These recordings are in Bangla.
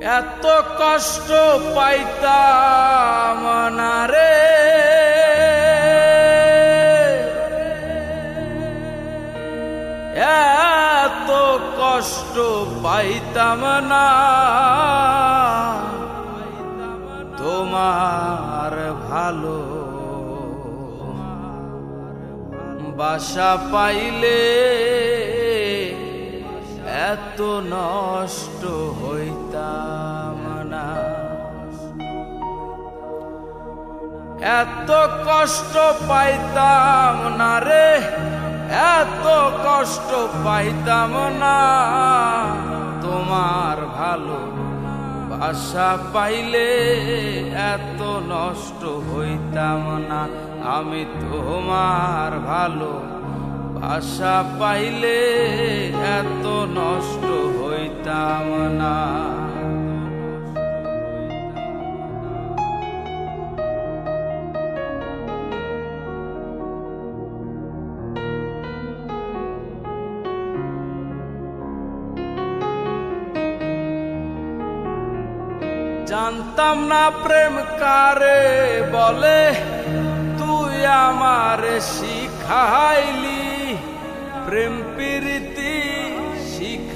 এত কষ্ট পাইতাম না রে। এত কষ্ট পাইতাম না। তোমার ভালো বাসা পাইলে এত নষ্ট হইতাম না। এত কষ্ট পাইতাম না রে, এত কষ্ট পাইতাম না। তোমার ভালো বাসা পাইলে এত নষ্ট হইতাম না। আমি তোমার ভালো বাসা পাইলে এত নষ্ট হইতাম না। জানতাম না প্রেম কারে বলে তুই আমার শিখাইলি। প্রেম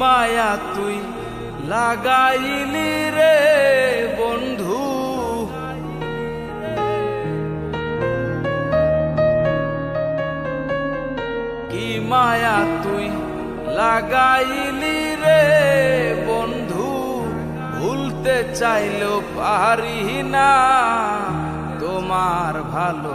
মায়া তুই লাগাইলি রে বন্ধু। কি মায়া তুই লাগাইলি রে বন্ধু, ভুলতে চাইলেও পারি না তোমার ভালো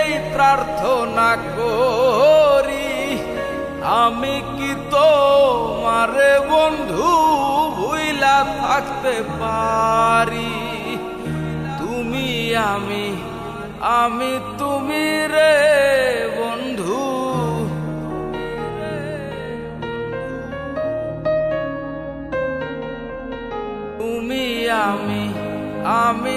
এই প্রার্থনা করি, আমি কি তো মারে বন্ধু ভুইলা থাকতে পারি? তুমি আমি আমি তুমি রে বন্ধু। তুমি আমি আমি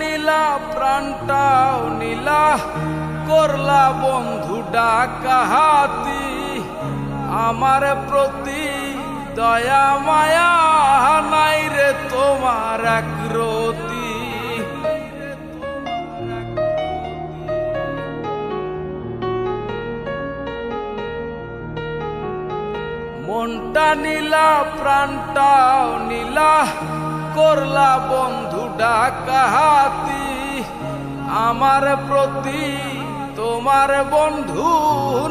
নীলা প্রাণটাও নীলা। করলা বন্ধু ডাকাহাতি আমার প্রতি দয়া, মায়া নাই রে তোমার একরতি মনটা নীলা, প্রাণটাও নিলা। করলা বন্ধু ডাকা ডাকাহাতি। আমার প্রতি তোমার বন্ধু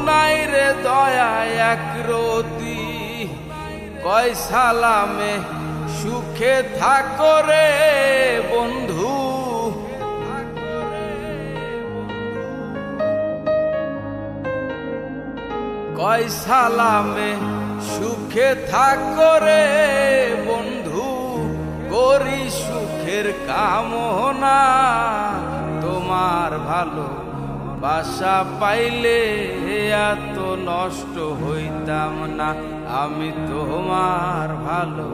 নাই রে দয়া এক রতি কয় সালামে সুখে থাকো রে বন্ধু। কয় সালামে সুখে থাকো রে বন্ধু। করি সুখের কামনা, তোমার ভালো বাসা পাইলে এত নষ্ট হইতাম না। আমি তোমার ভালো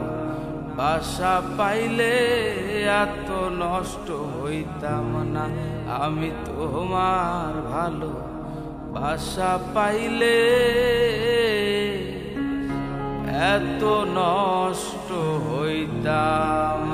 বাসা পাইলে এত নষ্ট হইতাম না। আমি তোমার ভালো বাসা পাইলে এত নষ্ট down.